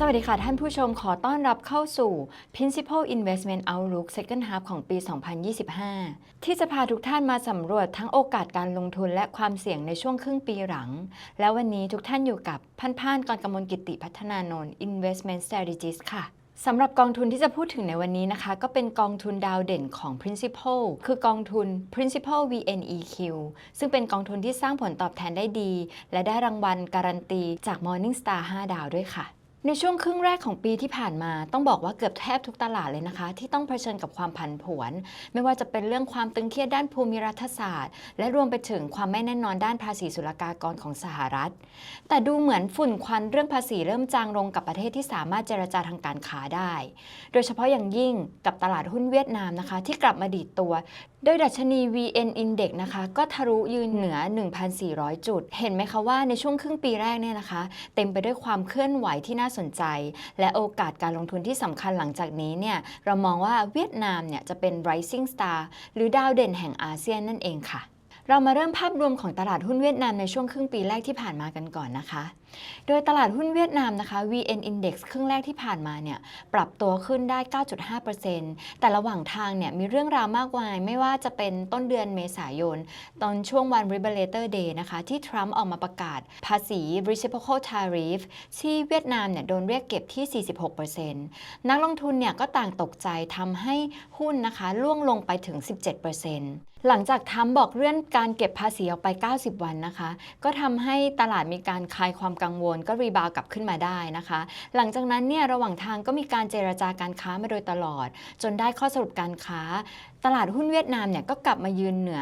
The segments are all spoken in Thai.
สวัสดีค่ะ ท่านผู้ชมขอต้อนรับเข้าสู่ Principal Investment Outlook Second Half ของปี 2025 ที่จะพาทุกท่านมาสำรวจทั้งโอกาสการลงทุนและความเสี่ยงในช่วงครึ่งปีหลัง แล้ววันนี้ทุกท่านอยู่กับพันพานกรกมลกิติพัฒนานนท์ Investment Strategist ค่ะสำหรับกองทุนที่จะพูดถึงในวันนี้นะคะ ก็เป็นกองทุนดาวเด่นของ Principal คือกองทุน Principal VNEQ ซึ่งเป็นกองทุนที่สร้างผลตอบแทนได้ดี และได้รางวัลการันตีจาก Morningstar 5 ดาวด้วยค่ะ ในช่วงครึ่งแรกของปีที่ผ่านมา ต้องบอกว่าเกือบแทบทุกตลาดเลยนะคะ ที่ต้องเผชิญกับความผันผวน ไม่ว่าจะเป็นเรื่องความตึงเครียดด้านภูมิรัฐศาสตร์ และรวมไปถึงความไม่แน่นอนด้านภาษีศุลกากรของสหรัฐ แต่ดูเหมือนฝุ่นควันเรื่องภาษีเริ่มจางลงกับประเทศที่สามารถเจรจาทางการค้าได้ โดยเฉพาะอย่างยิ่งกับตลาดหุ้นเวียดนามนะคะ ที่กลับมาดีดตัว โดยดัชนี VN Index นะคะก็ทะลุยืนเหนือ 1,400 จุด เห็นไหมคะว่าในช่วงครึ่งปีแรกเนี่ยนะคะ เต็มไปด้วยความเคลื่อนไหวที่น่าสนใจ และโอกาสการลงทุนที่สำคัญหลังจากนี้เนี่ยเรามองว่าเวียดนามเนี่ยจะเป็น rising star หรือดาวเด่นแห่งอาเซียนนั่นเองค่ะ เรามาเริ่มภาพรวมของตลาดหุ้นเวียดนามในช่วงครึ่งปีแรกที่ผ่านมากันก่อนนะคะโดยตลาดหุ้นเวียดนามนะคะ VN Index ครึ่งแรกที่ผ่านมาเนี่ยปรับตัวขึ้นได้ 9.5%แต่ระหว่างทางเนี่ยมีเรื่องราวมากมาย ไม่ว่าจะเป็นต้นเดือนเมษายน ตอนช่วงวัน Liberator Day นะคะที่ทรัมป์ออกมาประกาศภาษี Reciprocal Tariff ที่เวียดนามเนี่ยโดนเรียกเก็บที่ 46%นักลงทุนเนี่ยก็ต่างตกใจทำให้หุ้นนะคะล่วงลงไปถึง 17%หลังจากทรัมป์บอกเลื่อนการเก็บภาษีออกไป 90 วันนะคะ ก็ทำให้ตลาดมีการคลายความกังวลก็รีบาวกลับขึ้นมาได้นะคะ หลังจากนั้นเนี่ยระหว่างทางก็มีการเจรจาการค้ามาโดยตลอด จนได้ข้อสรุปการค้า ตลาดหุ้นเวียดนามเนี่ยก็กลับมายืนเหนือ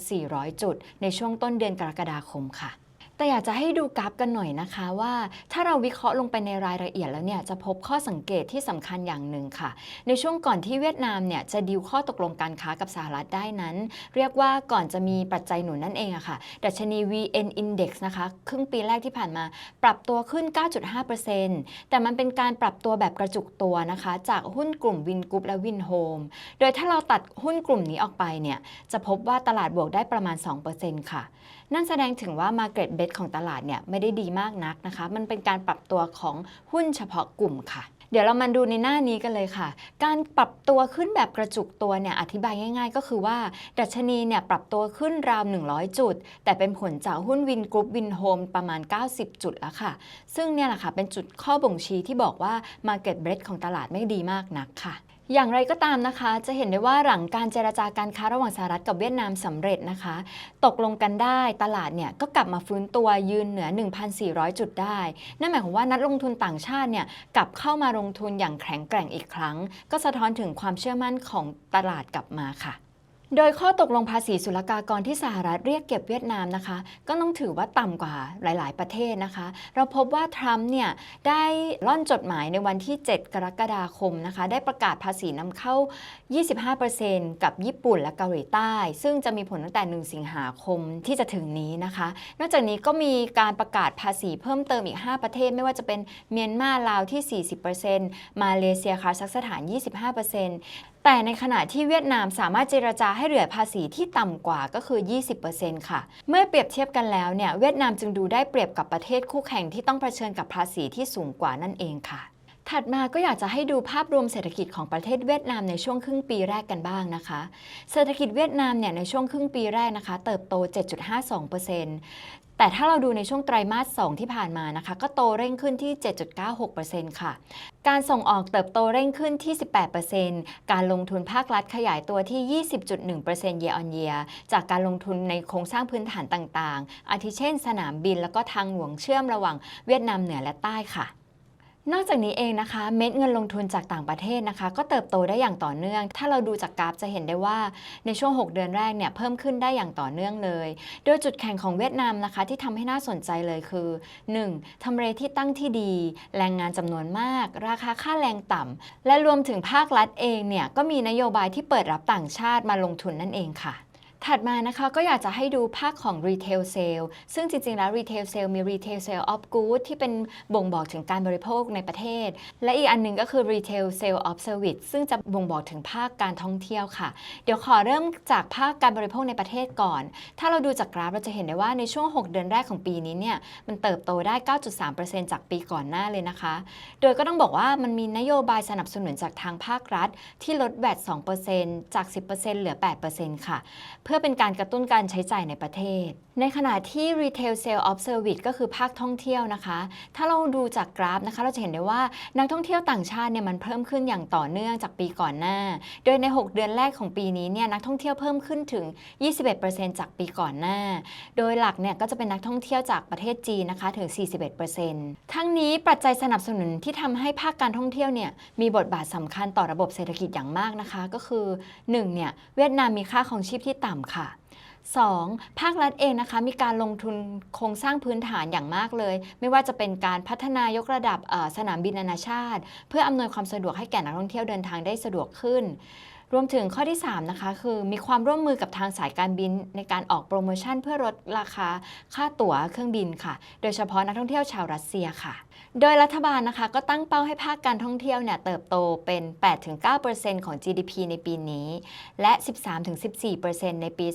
1,400 จุด ในช่วงต้นเดือนกรกฎาคมค่ะ แต่อยากจะให้ดูกราฟกันหน่อยนะคะว่า ถ้าเราวิเคราะห์ลงไปในรายละเอียดแล้วเนี่ยจะพบข้อสังเกตที่สำคัญอย่างหนึ่งค่ะ ในช่วงก่อนที่เวียดนามเนี่ยจะดีลข้อตกลงการค้ากับสหรัฐได้นั้น เรียกว่าก่อนจะมีปัจจัยหนุนนั่นเองอะค่ะดัชนี VN Index นะคะครึ่งปีแรกที่ผ่านมา ปรับตัวขึ้น 9.5%แต่มันเป็นการปรับตัวแบบกระจุกตัวนะคะ จากหุ้นกลุ่มวินกรุ๊ปและวินโฮมโดยถ้าเราตัดหุ้นกลุ่มนี้ออกไปเนี่ยจะพบว่าตลาดบวกได้ประมาณ 2%ค่ะนั่นแสดงถึงว่า Market Bet ของตลาดเนี่ยไม่ได้ดีมากนักนะคะ มันเป็นการปรับตัวของหุ้นเฉพาะกลุ่มค่ะ เดี๋ยวเรามาดูในหน้านี้กันเลยค่ะ การปรับตัวขึ้นแบบกระจุกตัวเนี่ยอธิบายง่าย ๆ ก็คือว่า ดัชนีเนี่ยปรับตัวขึ้นราว 100 จุด แต่เป็นผลจากหุ้นวินกรุ๊ปวินโฮมประมาณ 90 จุดแล้วค่ะ ซึ่งเนี่ยแหละค่ะเป็นจุดข้อบ่งชี้ที่บอกว่า Market Bet ของตลาดไม่ดีมากนักค่ะ อย่างไรก็ตามนะคะ จะเห็นได้ว่าหลังการเจรจาการค้าระหว่างสหรัฐกับเวียดนามสำเร็จนะคะ ตกลงกันได้ตลาดเนี่ยก็กลับมาฟื้นตัวยืนเหนือ 1,400 จุดได้ นั่นหมายความว่านักลงทุนต่างชาติเนี่ยกลับเข้ามาลงทุนอย่างแข็งแกร่งอีกครั้ง ก็สะท้อนถึงความเชื่อมั่นของตลาดกลับมาค่ะ โดยข้อตกลงภาษีศุลกากรที่สหรัฐเรียกเก็บเวียดนามนะคะ ก็ต้องถือว่าต่ำกว่าหลาย ๆ ประเทศนะคะ เราพบว่าทรัมป์เนี่ยได้ล่อนจดหมายในวันที่ 7 กรกฎาคมนะคะ ได้ประกาศภาษีนำเข้า 25%กับญี่ปุ่นและเกาหลีใต้ ซึ่งจะมีผลตั้งแต่ 1 สิงหาคมที่จะถึงนี้นะคะ นอกจากนี้ก็มีการประกาศภาษีเพิ่มเติมอีก 5 ประเทศ ไม่ว่าจะเป็นเมียนมาลาวที่ 40%มาเลเซียคาซัคสถาน 25% แต่ในขณะที่เวียดนามสามารถเจรจาให้เหลือภาษีที่ต่ำกว่าก็คือ 20%ค่ะ เมื่อเปรียบเทียบกันแล้วเนี่ยเวียดนามจึงดูได้เปรียบกับประเทศคู่แข่งที่ต้องเผชิญกับภาษีที่สูงกว่านั่นเองค่ะถัดมาก็อยากจะให้ดูภาพรวมเศรษฐกิจของประเทศเวียดนามในช่วงครึ่งปีแรกกันบ้างนะคะ เศรษฐกิจเวียดนามเนี่ยในช่วงครึ่งปีแรกนะคะ เติบโต 7.52% แต่ถ้าเราดูในช่วงไตรมาส 2 ที่ผ่านมานะคะ ก็โตเร่งขึ้นที่ 7.96%ค่ะ การส่งออกเติบโตเร่งขึ้นที่ 18%การลงทุนภาครัฐขยายตัวที่ 20.1% year on year จากการลงทุนในโครงสร้างพื้นฐานต่างๆ อาทิเช่น สนามบินแล้วก็ทางหลวงเชื่อมระหว่างเวียดนามเหนือและใต้ค่ะ นอกจากนี้เองนะคะ เม็ดเงินลงทุนจากต่างประเทศนะคะ ก็เติบโตได้อย่างต่อเนื่อง ถ้าเราดูจากกราฟจะเห็นได้ว่าในช่วง 6 เดือนแรกเนี่ยเพิ่มขึ้นได้อย่างต่อเนื่องเลย โดยจุดแข็งของเวียดนามนะคะ ที่ทำให้น่าสนใจเลยคือ 1. ทำเลที่ตั้งที่ดี แรงงานจำนวนมาก ราคาค่าแรงต่ำและรวมถึงภาครัฐเองเนี่ยก็มีนโยบายที่เปิดรับต่างชาติมาลงทุนนั่นเองค่ะ ถัดมานะคะก็อยากจะให้ดูภาคของ Retail Sale ซึ่งจริง ๆ แล้ว Retail Sale มี Retail Sale of Goods ที่เป็นบ่งบอกถึงการบริโภคในประเทศ และอีกอันหนึงก็คือ Retail Sale of Service ซึ่งจะบ่งบอกถึงภาคการท่องเที่ยวค่ะ เดี๋ยวขอเริ่มจากภาคการบริโภคในประเทศก่อน ถ้าเราดูจากกราฟเราจะเห็นได้ว่าในช่วง 6 เดือนแรกของปีนี้เนี่ยมันเติบโตได้ 9.3%จากปีก่อนหน้าเลยนะคะ โดยก็ต้องบอกว่ามันมีนโยบายสนับสนุนจากทางภาครัฐ ที่ลดแวด2%จาก 10%เหลือ 8%ค่ะเพื่อเป็นการกระตุ้นการใช้จ่ายในประเทศ ในขณะที่ Retail Sale of Service ก็คือภาคท่องเที่ยวนะคะ ถ้าเราดูจากกราฟนะคะ เราจะเห็นได้ว่านักท่องเที่ยวต่างชาติเนี่ยมันเพิ่มขึ้นอย่างต่อเนื่องจากปีก่อนหน้า โดยใน 6 เดือนแรกของปีนี้เนี่ยนักท่องเที่ยวเพิ่มขึ้นถึง 21%จากปีก่อนหน้า โดยหลักเนี่ยก็จะเป็นนักท่องเที่ยวจากประเทศจีนนะคะถึง 41%ทั้งนี้ปัจจัยสนับสนุนที่ทำให้ภาคการท่องเที่ยวเนี่ยมีบทบาทสำคัญต่อระบบเศรษฐกิจอย่างมากนะคะ ก็คือ1เนี่ยเวียดนามมีค่าครองชีพที่ต่ำค่ะ 2. ภาครัฐเองนะคะมีการลงทุนโครงสร้างพื้นฐานอย่างมากเลย ไม่ว่าจะเป็นการพัฒนายกระดับสนามบินนานาชาติ เพื่ออำนวยความสะดวกให้แก่นักท่องเที่ยวเดินทางได้สะดวกขึ้น รวมถึงข้อที่ 3 นะคะ คือมีความร่วมมือกับทางสายการบินในการออกโปรโมชั่นเพื่อลดราคาค่าตั๋วเครื่องบินค่ะ โดยเฉพาะนักท่องเที่ยวชาวรัสเซียค่ะ โดยรัฐบาลนะคะก็ตั้งเป้าให้ภาคการท่องเที่ยวเนี่ยเติบโตเป็น 8-9%ของ GDP ในปีนี้ และ 13-14%ในปี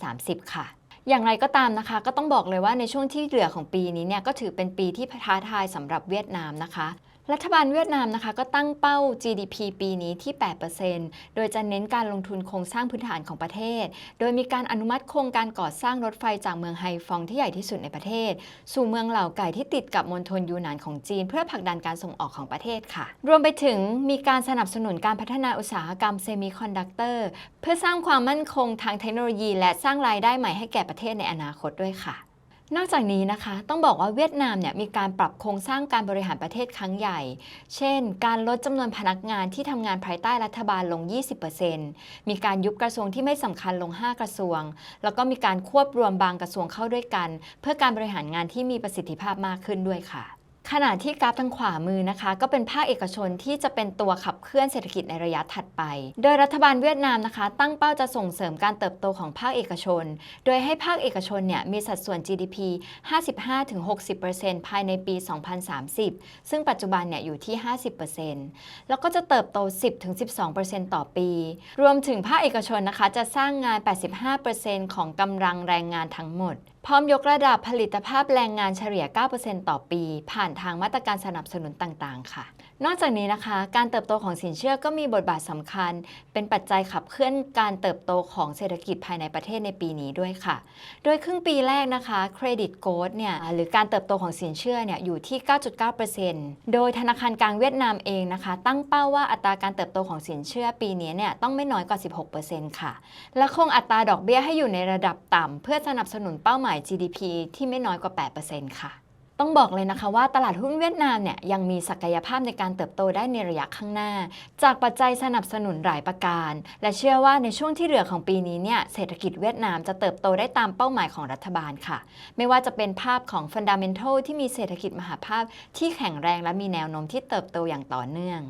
2030 ค่ะอย่างไรก็ตามนะคะ ก็ต้องบอกเลยว่าในช่วงที่เหลือของปีนี้เนี่ยก็ถือเป็นปีที่ท้าทายสำหรับเวียดนามนะคะ รัฐบาลเวียดนามนะคะก็ตั้งเป้า GDP ปีนี้ที่ 8%โดยจะเน้นการลงทุนโครงสร้างพื้นฐานของประเทศ โดยมีการอนุมัติโครงการก่อสร้างรถไฟจากเมืองไฮฟองที่ใหญ่ที่สุดในประเทศ สู่เมืองเหล่าไก่ที่ติดกับมณฑลยูนานของจีน เพื่อผลักดันการส่งออกของประเทศค่ะ รวมไปถึงมีการสนับสนุนการพัฒนาอุตสาหกรรมเซมิคอนดักเตอร์เพื่อสร้างความมั่นคงทางเทคโนโลยี และสร้างรายได้ใหม่ให้แก่ประเทศในอนาคตด้วยค่ะ นอกจากนี้นะคะ ต้องบอกว่าเวียดนามเนี่ยมีการปรับโครงสร้างการบริหารประเทศครั้งใหญ่ เช่น การลดจำนวนพนักงานที่ทำงานภายใต้รัฐบาลลง 20%มีการยุบกระทรวงที่ไม่สำคัญลง 5 กระทรวง แล้วก็มีการควบรวมบางกระทรวงเข้าด้วยกัน เพื่อการบริหารงานที่มีประสิทธิภาพมากขึ้นด้วยค่ะ ขณะที่กราฟทางขวามือนะคะ ก็เป็นภาคเอกชนที่จะเป็นตัวขับเคลื่อนเศรษฐกิจในระยะถัดไป โดยรัฐบาลเวียดนามนะคะ ตั้งเป้าจะส่งเสริมการเติบโตของภาคเอกชน โดยให้ภาคเอกชนเนี่ยมีสัดส่วน GDP 55-60%ภายในปี 2030 ซึ่งปัจจุบันเนี่ยอยู่ที่ 50%แล้วก็จะเติบโต 10-12%ต่อปี รวมถึงภาคเอกชนนะคะจะสร้างงาน 85%ของกำลังแรงงานทั้งหมด พร้อมยกระดับผลิตภาพแรงงานเฉลี่ย 9%ต่อปี ผ่านทางมาตรการสนับสนุนต่าง ๆ ค่ะ นอกจากนี้นะคะ การเติบโตของสินเชื่อก็มีบทบาทสำคัญ เป็นปัจจัยขับเคลื่อนการเติบโตของเศรษฐกิจภายในประเทศในปีนี้ด้วยค่ะ โดยครึ่งปีแรกนะคะเครดิตโกดเนี่ยหรือการเติบโตของสินเชื่อเนี่ยอยู่ที่ 9.9%โดยธนาคารกลางเวียดนามเองนะคะ ตั้งเป้าว่าอัตราการเติบโตของสินเชื่อปีนี้เนี่ยต้องไม่น้อยกว่า 16%ค่ะ และคงอัตราดอกเบี้ยให้อยู่ในระดับต่ำเพื่อสนับสนุนเป้าหมาย GDP ที่ไม่น้อยกว่า 8%ค่ะ ต้องบอกเลยนะคะว่าตลาดหุ้นเวียดนามเนี่ยยังมีศักยภาพในการเติบโตได้ในระยะข้างหน้า จากปัจจัยสนับสนุนหลายประการ และเชื่อว่าในช่วงที่เหลือของปีนี้เนี่ยเศรษฐกิจเวียดนามจะเติบโตได้ตามเป้าหมายของรัฐบาลค่ะ ไม่ว่าจะเป็นภาพของฟันดัมเมนทัลที่มีเศรษฐกิจมหาภาพที่แข็งแรงและมีแนวโน้มที่เติบโตอย่างต่อเนื่อง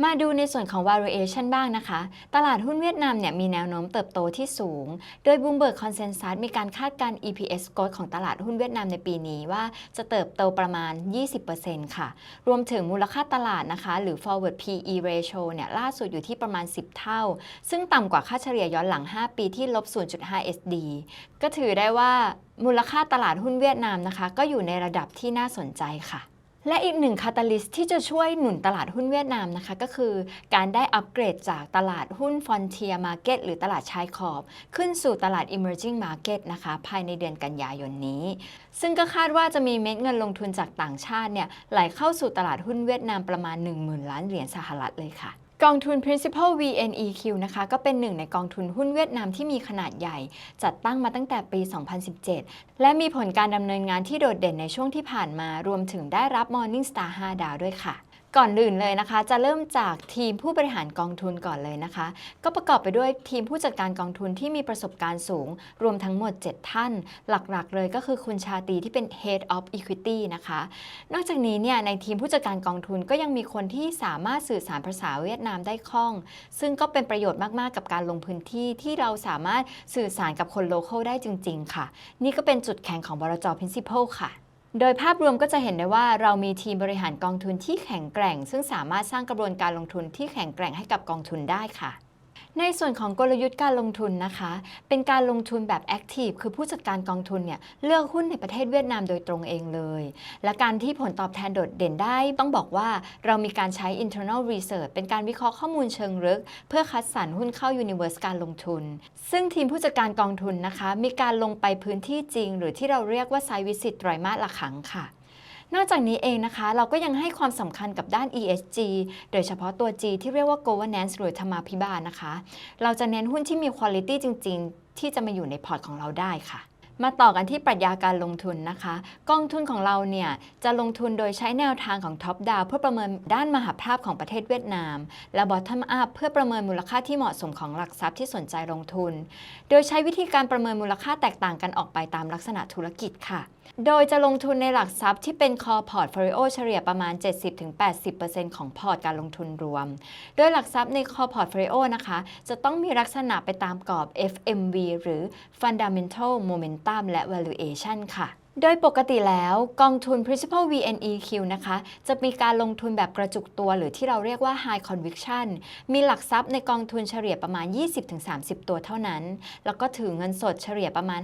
มาดูในส่วนของ valuation บ้างนะคะ ตลาดหุ้นเวียดนามเนี่ยมีแนวโน้มเติบโตที่สูง โดย Bloomberg Consensus มีการคาดการ EPS growth ของตลาดหุ้นเวียดนามในปีนี้ว่าจะเติบโตประมาณ 20%ค่ะ รวมถึงมูลค่าตลาดนะคะ หรือ forward PE ratio เนี่ยล่าสุดอยู่ที่ประมาณ 10 เท่า ซึ่งต่ำกว่าค่าเฉลี่ยย้อนหลัง 5 ปีที่ลบ 0.5 SD ก็ถือได้ว่ามูลค่าตลาดหุ้นเวียดนามนะคะ ก็อยู่ในระดับที่น่าสนใจค่ะ และอีกหนึ่งคาตาลิสที่จะช่วยหนุนตลาดหุ้นเวียดนามนะคะ ก็คือการได้อัปเกรดจากตลาดหุ้น Frontier Market หรือตลาดชายขอบ ขึ้นสู่ตลาด Emerging Market นะคะ ภายในเดือนกันยายนนี้ ซึ่งก็คาดว่าจะมีเม็ดเงินลงทุนจากต่างชาติเนี่ยไหลเข้าสู่ตลาดหุ้นเวียดนามประมาณ 10,000 ล้านเหรียญสหรัฐเลยค่ะ กองทุน Principal VNEQ นะคะก็เป็นหนึ่งในกองทุนหุ้นเวียดนามที่มีขนาดใหญ่ จัดตั้งมาตั้งแต่ปี 2017 และมีผลการดำเนินงานที่โดดเด่นในช่วงที่ผ่านมารวมถึงได้รับ Morningstar 5 ดาวด้วยค่ะ ก่อนอื่นเลยนะคะ จะเริ่มจากทีมผู้บริหารกองทุนก่อนเลยนะคะ ก็ประกอบไปด้วยทีมผู้จัดการกองทุนที่มีประสบการณ์สูง รวมทั้งหมด 7 ท่าน หลักๆ เลยก็คือคุณชาตีที่เป็น Head of Equity นะคะ นอกจากนี้เนี่ยในทีมผู้จัดการกองทุนก็ยังมีคนที่สามารถสื่อสารภาษาเวียดนามได้คล่อง ซึ่งก็เป็นประโยชน์มากๆ กับการลงพื้นที่ที่เราสามารถสื่อสารกับคนโลเคอลได้จริง ๆ ค่ะ นี่ก็เป็นจุดแข็งของบรจ Principal ค่ะ โดยภาพรวมก็จะเห็นได้ว่าเรามีทีมบริหารกองทุนที่แข็งแกร่ง ซึ่งสามารถสร้างกระบวนการลงทุนที่แข็งแกร่งให้กับกองทุนได้ค่ะ ในส่วนของกลยุทธ์การลงทุนนะคะ เป็นการลงทุนแบบแอคทีฟคือผู้จัดการกองทุนเนี่ยเลือกหุ้นในประเทศเวียดนามโดยตรงเองเลย และการที่ผลตอบแทนโดดเด่นได้ ต้องบอกว่าเรามีการใช้ internal research เป็นการวิเคราะห์ข้อมูลเชิงลึก เพื่อคัดสรรหุ้นเข้า universe การลงทุน ซึ่งทีมผู้จัดการกองทุนนะคะ มีการลงไปพื้นที่จริง หรือที่เราเรียกว่าไซต์วิสิตไตรมาสละครั้งค่ะ นอกจากนี้เองนะคะ เราก็ยังให้ความสำคัญกับด้าน ESG โดยเฉพาะตัว G ที่เรียกว่า governance หรือธรรมาภิบาลนะคะ เราจะเน้นหุ้นที่มีคุณภาพจริง ๆ ที่จะมาอยู่ในพอร์ตของเราได้ค่ะ มาต่อกันที่ปรัชญาการลงทุนนะคะ กองทุนของเราเนี่ยจะลงทุนโดยใช้แนวทางของท็อปดาวเพื่อประเมินด้านมหาภาพของประเทศเวียดนาม และบอททอมอัพเพื่อประเมินมูลค่าที่เหมาะสมของหลักทรัพย์ที่สนใจลงทุน โดยใช้วิธีการประเมินมูลค่าแตกต่างกันออกไปตามลักษณะธุรกิจค่ะ โดยจะลงทุนในหลักทรัพย์ที่เป็น core portfolio เฉลี่ยประมาณ 70-80%ของพอร์ตการลงทุนรวม โดยหลักทรัพย์ใน core portfolio นะคะ จะต้องมีลักษณะไปตามกรอบ FMV หรือ fundamental momentum และ valuation ค่ะโดยปกติแล้วกองทุน principal VNEQ นะคะ จะมีการลงทุนแบบกระจุกตัว หรือที่เราเรียกว่า high conviction มีหลักทรัพย์ในกองทุนเฉลี่ยประมาณ 20-30 ตัวเท่านั้น แล้วก็ถือเงินสดเฉลี่ยประมาณ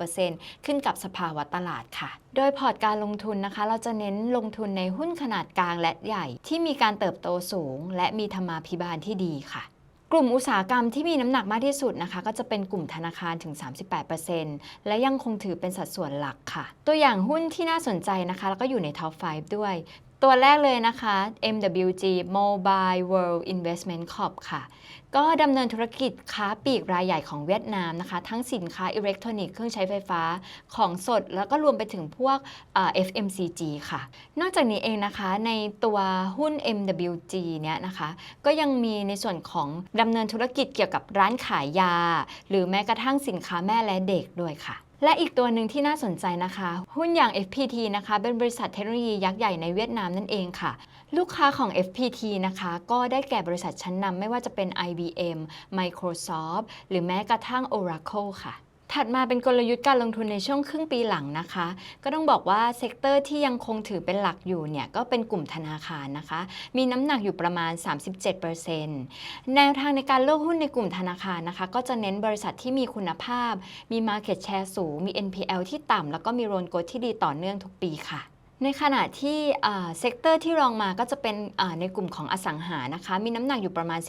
5-10%ขึ้นกับสภาวะตลาดค่ะ โดยพอร์ตการลงทุนนะคะ เราจะเน้นลงทุนในหุ้นขนาดกลางและใหญ่ ที่มีการเติบโตสูง และมีธรรมาภิบาลที่ดีค่ะ กลุ่มอุตสาหกรรมที่มีน้ำหนักมากที่สุดนะคะ ก็จะเป็นกลุ่มธนาคารถึง 38%และยังคงถือเป็นสัดส่วนหลักค่ะ ตัวอย่างหุ้นที่น่าสนใจนะคะ แล้วก็อยู่ในท็อป 5 ด้วย ตัวแรกเลยนะคะ MWG Mobile World Investment Corp ค่ะ ก็ดำเนินธุรกิจค้าปลีกรายใหญ่ของเวียดนามนะคะ ทั้งสินค้าอิเล็กทรอนิกส์เครื่องใช้ไฟฟ้าของสด แล้วก็รวมไปถึงพวก FMCG ค่ะ นอกจากนี้เองนะคะในตัวหุ้น MWG เนี่ยนะคะ ก็ยังมีในส่วนของดำเนินธุรกิจเกี่ยวกับร้านขายยา หรือแม้กระทั่งสินค้าแม่และเด็กด้วยค่ะ และอีกตัวหนึ่งที่น่าสนใจนะคะ หุ้นอย่าง FPT นะคะ เป็นบริษัทเทคโนโลยียักษ์ใหญ่ในเวียดนามนั่นเองค่ะ ลูกค้าของ FPT นะคะ ก็ได้แก่บริษัทชั้นนำไม่ว่าจะเป็น IBM Microsoft หรือแม้กระทั่ง Oracle ค่ะ ถัดมาเป็นกลยุทธ์การลงทุนในช่วงครึ่งปีหลังนะคะ ก็ต้องบอกว่าเซกเตอร์ที่ยังคงถือเป็นหลักอยู่เนี่ยก็เป็นกลุ่มธนาคารนะคะ มีน้ำหนักอยู่ประมาณ 37%แนวทางในการเลือกหุ้นในกลุ่มธนาคารนะคะ ก็จะเน้นบริษัทที่มีคุณภาพ มี Market Share สูง มี NPL ที่ต่ำแล้วก็มีโรนโกที่ดีต่อเนื่องทุกปีค่ะ ในขณะที่เซกเตอร์ที่รองมาก็จะเป็นในกลุ่มของอสังหานะคะ มีน้ำหนักอยู่ประมาณ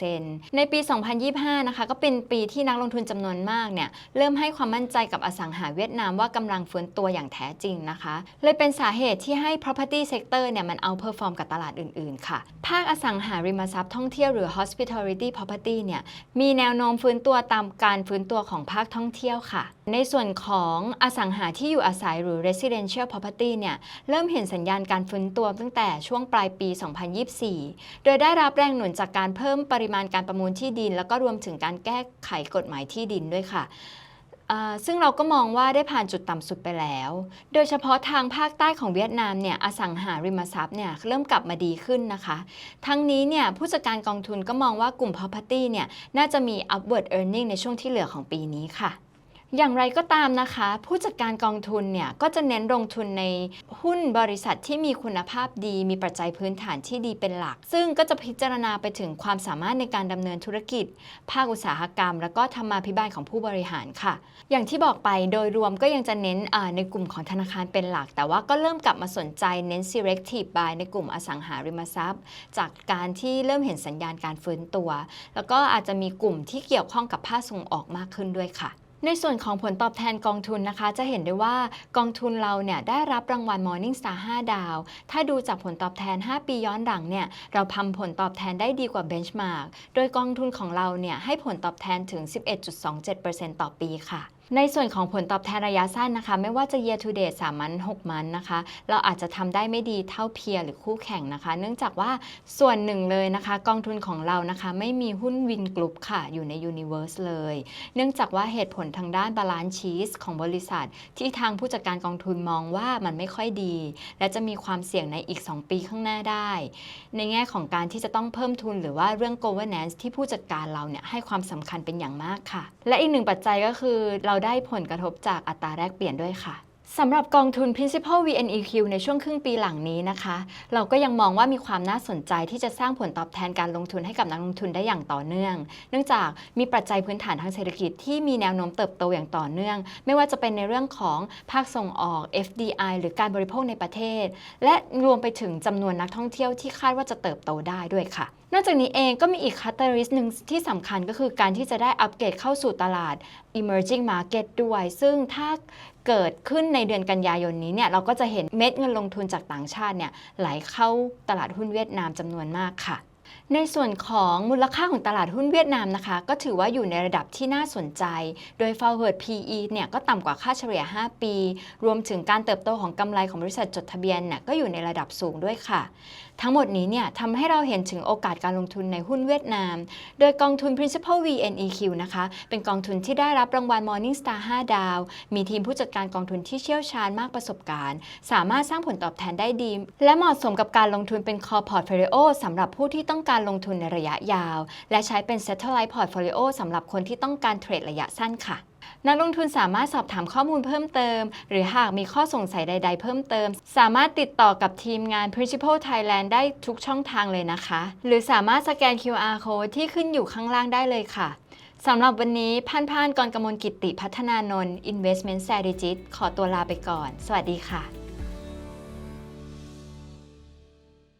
11%ในปี 2025 นะคะ ก็เป็นปีที่นักลงทุนจำนวนมากเนี่ยเริ่มให้ความมั่นใจกับอสังหาเวียดนามว่ากำลังฟื้นตัวอย่างแท้จริงนะคะ เลยเป็นสาเหตุที่ให้ property sector เนี่ยมันเอาเพอร์ฟอร์มกับตลาดอื่น ๆ ค่ะ ภาคอสังหาริมทรัพย์ท่องเที่ยวหรือ hospitality property เนี่ยมีแนวโน้มฟื้นตัวตามการฟื้นตัวของภาคท่องเที่ยวค่ะ ในส่วนของอสังหาที่อยู่อาศัยหรือ residential property เนี่ยเริ่มเห็นสัญญาณการฟื้นตัวตั้งแต่ช่วงปลายปี 2024 โดยได้รับแรงหนุนจากการเพิ่มปริมาณการประมูลที่ดิน แล้วก็รวมถึงการแก้ไขกฎหมายที่ดินด้วยค่ะซึ่งเราก็มองว่าได้ผ่านจุดต่ำสุดไปแล้ว โดยเฉพาะทางภาคใต้ของเวียดนามเนี่ย อสังหาริมทรัพย์เนี่ยเริ่มกลับมาดีขึ้นนะคะ ทั้งนี้เนี่ยผู้จัดการกองทุนก็มองว่ากลุ่ม property เนี่ยน่าจะมี upward earning ในช่วงที่เหลือของปีนี้ค่ะ อย่างไรก็ตามนะคะ ผู้จัดการกองทุนเนี่ยก็จะเน้นลงทุนในหุ้นบริษัทที่มีคุณภาพดี มีปัจจัยพื้นฐานที่ดีเป็นหลัก ซึ่งก็จะพิจารณาไปถึงความสามารถในการดำเนินธุรกิจ ภาคอุตสาหกรรม แล้วก็ธรรมาภิบาลของผู้บริหารค่ะ อย่างที่บอกไปโดยรวมก็ยังจะเน้นในกลุ่มของธนาคารเป็นหลัก แต่ว่าก็เริ่มกลับมาสนใจเน้น selective buy ในกลุ่มอสังหาริมทรัพย์ จากการที่เริ่มเห็นสัญญาณการฟื้นตัว แล้วก็อาจจะมีกลุ่มที่เกี่ยวข้องกับภาคส่งออกมากขึ้นด้วยค่ะ ในส่วนของผลตอบแทนกองทุนนะคะ จะเห็นได้ว่ากองทุนเราเนี่ยได้รับรางวัล Morningstar 5 ดาว ถ้าดูจากผลตอบแทน 5 ปีย้อนหลังเนี่ยเราทำผลตอบแทนได้ดีกว่า Benchmark โดยกองทุนของเราเนี่ยให้ผลตอบแทนถึง 11.27%ต่อปีค่ะ ในส่วนของผลตอบแทนระยะสั้นนะคะ ไม่ว่าจะ year to date 3มัน6มันนะคะ เราอาจจะทำได้ไม่ดีเท่าเพียรหรือคู่แข่งนะคะ เนื่องจากว่าส่วนหนึ่งเลยนะคะ กองทุนของเรานะคะ ไม่มีหุ้นวินกลุ่มค่ะ อยู่ใน Universe เลย เนื่องจากว่าเหตุผลทางด้านบาลานซ์ชีสของบริษัท ที่ทางผู้จัดการกองทุนมองว่ามันไม่ค่อยดี และจะมีความเสี่ยงในอีก 2 ปีข้างหน้าได้ ในแง่ของการที่จะต้องเพิ่มทุนหรือว่าเรื่อง governance ที่ผู้จัดการเราเนี่ยให้ความสำคัญเป็นอย่างมากค่ะ และอีกหนึ่งปัจจัยก็คือเราราได้ผลกระทบจากอัตราแลกเปลี่ยนด้วยค่ะสำหรับกองทุน principal VNEQ ในช่วงครึ่งปีหลังนี้นะคะ เราก็ยังมองว่ามีความน่าสนใจที่จะสร้างผลตอบแทนการลงทุนให้กับนักลงทุนได้อย่างต่อเนื่อง เนื่องจากมีปัจจัยพื้นฐานทางเศรษฐกิจที่มีแนวโน้มเติบโตอย่างต่อเนื่อง ไม่ว่าจะเป็นในเรื่องของภาคส่งออก FDI หรือการบริโภคในประเทศ และรวมไปถึงจำนวนนักท่องเที่ยวที่คาดว่าจะเติบโตได้ด้วยค่ะ นอกจากนี้เองก็มีอีกคัตเตอริสหนึ่งที่สำคัญก็คือการที่จะได้อัปเกรดเข้าสู่ตลาด emerging market ด้วย ซึ่งถ้าเกิดขึ้นในเดือนกันยายนนี้เนี่ยเราก็จะเห็นเม็ดเงินลงทุนจากต่างชาติเนี่ยไหลเข้าตลาดหุ้นเวียดนามจำนวนมากค่ะในส่วนของมูลค่าของตลาดหุ้นเวียดนามนะคะ ก็ถือว่าอยู่ในระดับที่น่าสนใจ โดย forward PE เนี่ยก็ต่ำกว่าค่าเฉลี่ย 5 ปี รวมถึงการเติบโตของกำไรของบริษัทจดทะเบียนเนี่ยก็อยู่ในระดับสูงด้วยค่ะ ทั้งหมดนี้เนี่ยทำให้เราเห็นถึงโอกาสการลงทุนในหุ้นเวียดนาม โดยกองทุน Principal VNEQ นะคะ เป็นกองทุนที่ได้รับรางวัล Morningstar 5 ดาว มีทีมผู้จัดการกองทุนที่เชี่ยวชาญมากประสบการณ์ สามารถสร้างผลตอบแทนได้ดี และเหมาะสมกับการลงทุนเป็น Core Portfolio สำหรับผู้ที่ต้องการลงทุนในระยะยาว และใช้เป็น Satellite Portfolio สำหรับคนที่ต้องการเทรดระยะสั้นค่ะ นักลงทุนสามารถสอบถามข้อมูลเพิ่มเติม หรือหากมีข้อสงสัยใด ๆ เพิ่มเติม สามารถติดต่อกับทีมงาน Principal Thailand ได้ทุกช่องทางเลยนะคะ หรือสามารถสแกน QR code ที่ขึ้นอยู่ข้างล่างได้เลยค่ะสำหรับวันนี้พันพานกรกมลกิตติพัฒนานนท์ Investment Strategist ขอตัวลาไปก่อน สวัสดีค่ะ